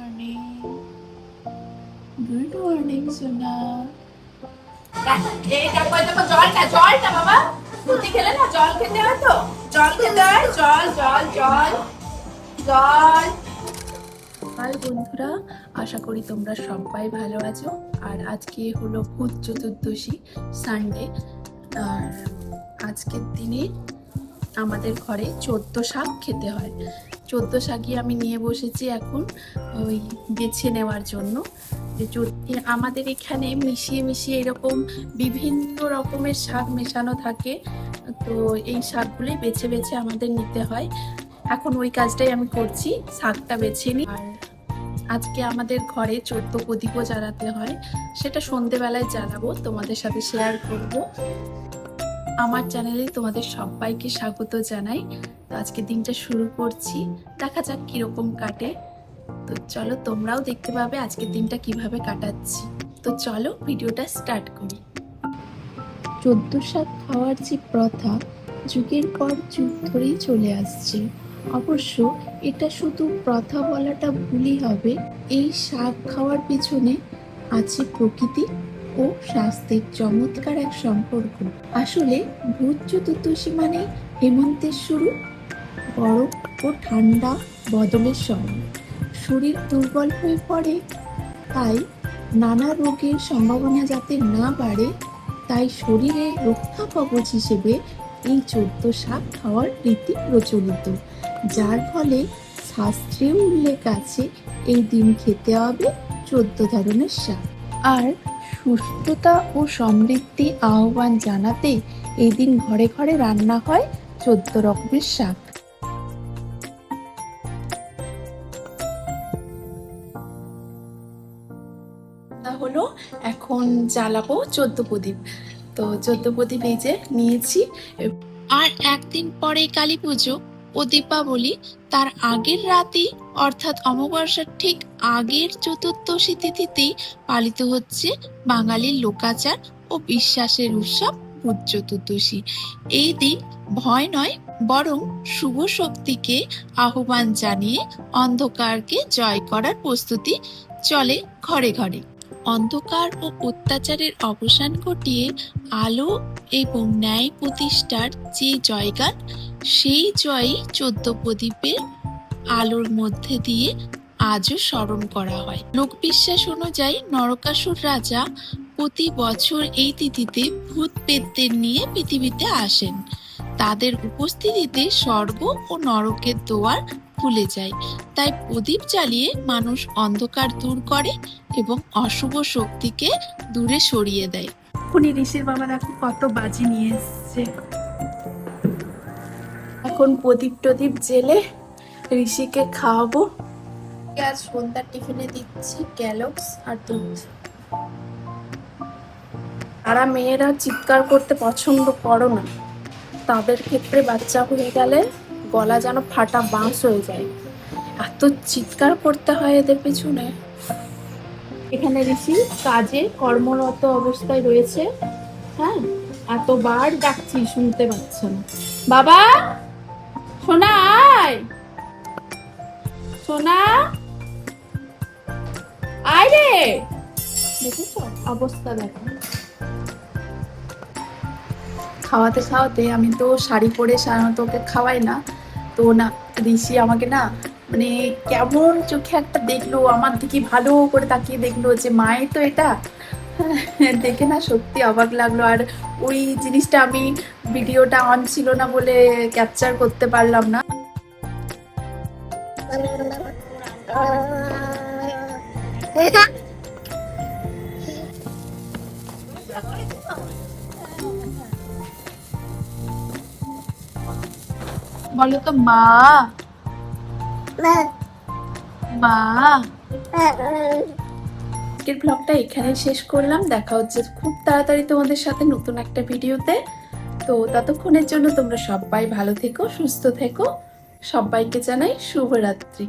Morning good morning সোনা এই দেখো এই দেখো জলটা জলটা বাবা। রুটি খেলে না জল খেতে হয় তো? জল খেতে হয়? জল জল জল জল। হাই বন্ধুরা আশা করি তোমরা সবাই ভালো আছো। আর আজকে হলো ভূত চতুর্দশী সানডে আর আজকের দিনে আমাদের ঘরে চোদ্দ শাক খেতে হয়। চোদ্দ শাকই আমি নিয়ে বসেছি এখন, ওই বেছে নেওয়ার জন্য। যে আমাদের এখানে মিশিয়ে মিশিয়ে এরকম বিভিন্ন রকমের শাক মেশানো থাকে, তো এই শাকগুলোই বেছে বেছে আমাদের নিতে হয়। এখন ওই কাজটাই আমি করছি, শাকটা বেছে নিই আর আজকে আমাদের ঘরে চোদ্দ প্রদীপও জ্বালাতে হয়, সেটা সন্ধেবেলায় জ্বালাবো, তোমাদের সাথে শেয়ার করব। আমার চ্যানেলে তোমাদের সবাইকে স্বাগত জানাই। তো আজকে দিনটা শুরু করছি। দেখা যাক কীরকম কাটে। তো চলো তোমরাও দেখতে পাবে আজকের দিনটা কীভাবে কাটাচ্ছি। তো চলো ভিডিওটা স্টার্ট করি। চোদ্দ শাক খাওয়ার যে প্রথা, যুগের পর যুগ ধরেই চলে আসছে। অবশ্য এটা শুধু প্রথা বলাটা ভুলই হবে। এই শাক খাওয়ার পিছনে আছে প্রকৃতি ও স্বাস্থ্যের চমৎকার এক সম্পর্ক। আসলে ভূত চতুর্দশী মানে হেমন্তের শুরু গরম ও ঠান্ডা বদলের সময়। শরীর দুর্বল হয়ে পড়ে, তাই নানা রোগের সম্ভাবনা যাতে না বাড়ে, তাই শরীরের রক্ষা কবচ হিসেবে এই চোদ্দ শাক খাওয়ার রীতি প্রচলিত, যার ফলে শাস্ত্রেও উল্লেখ আছে, এই দিন খেতে হবে চোদ্দ ধরনের শাক আর সুস্থতা ও সমৃদ্ধি আহ্বান জানাতে এই দিন ঘরে ঘরে রান্না হয় চোদ্দ রকমের শাক। হলো, এখন জ্বালাবো চোদ্দ প্রদীপ। তো চোদ্দ প্রদীপ এই যে নিয়েছি। আর একদিন পরে কালী পুজো। ও দীপাবলি তার আগের রাতেই, অর্থাৎ অমাবস্যার ঠিক আগের চতুর্দশী তিথিতেই পালিত হচ্ছে বাঙালির লোকাচার ও বিশ্বাসের উৎসব ভূত চতুর্দশী। এই দিন ভয় নয়, বরং শুভ শক্তিকে আহ্বান জানিয়ে অন্ধকারকে জয় করার প্রস্তুতি চলে ঘরে ঘরে। অন্ধকার ও অত্যাচারের অবসান ঘটিয়ে আলো এবং ন্যায় প্রতিষ্ঠার যে জয়গান, সেই জয়ই চোদ্দ প্রদীপের আলোর মধ্যে দিয়ে আজও স্মরণ করা হয়। লোকবিশ্বাস অনুযায়ী নরকাসুর রাজা প্রতি বছর এই তিথিতে ভূত পেতদের নিয়ে পৃথিবীতে আসেন। তাদের উপস্থিতিতে স্বর্গ ও নরকের দোয়ার খুলে যায়। তাই প্রদীপ জ্বালিয়ে মানুষ অন্ধকার দূর করে এবং অশুভ শক্তিকে দূরে সরিয়ে দেয়। খুনি ঋষির বাবা দেখো কত বাজি নিয়ে এসছে? এখন প্রদীপ টদীপ জেলে ঋষিকে খাওয়াবো। আর সন্ধ্যার টিফিনে দিচ্ছি ক্যালক্স আর দুধ। তারা মেয়েরা চিৎকার করতে পছন্দ করো না। তাদের ক্ষেত্রে বাচ্চা হয়ে গেলে গলা যেন ফাটা বাঁশ হয়ে যায়। এত চিৎকার করতে হয় এদের পেছনে। এখানে ঋষি কাজে কর্মরত অবস্থায় রয়েছে। হ্যাঁ এতবার ডাকছি, শুনতে পাচ্ছে না বাবা, সোনা, আয়। সোনা, আয় রে। দেখেছ? অবস্থা দেখো। খাওয়াতে খাওয়াতে আমি তো শাড়ি পরে সাধারণত ওকে খাওয়াই না। তো না, ঋষি আমাকে না মানে কেমন চোখে একটা দেখল, আমার দিকে ভালো করে তাকিয়ে দেখল যে মায়ের তো এটা। দেখে না সত্যি অবাক লাগল। আর ওই জিনিসটা আমি ভিডিওটা অন ছিল না বলে ক্যাপচার করতে পারলাম না। বলো তো মা। মা। আজকের ব্লগটা এখানে শেষ করলাম। দেখা হচ্ছে খুব তাড়াতাড়ি তোমাদের সাথে নতুন একটা ভিডিওতে। তো ততক্ষণের জন্য তোমরা সবাই ভালো থেকো সুস্থ থেকো। সবাইকে জানাই শুভরাত্রি।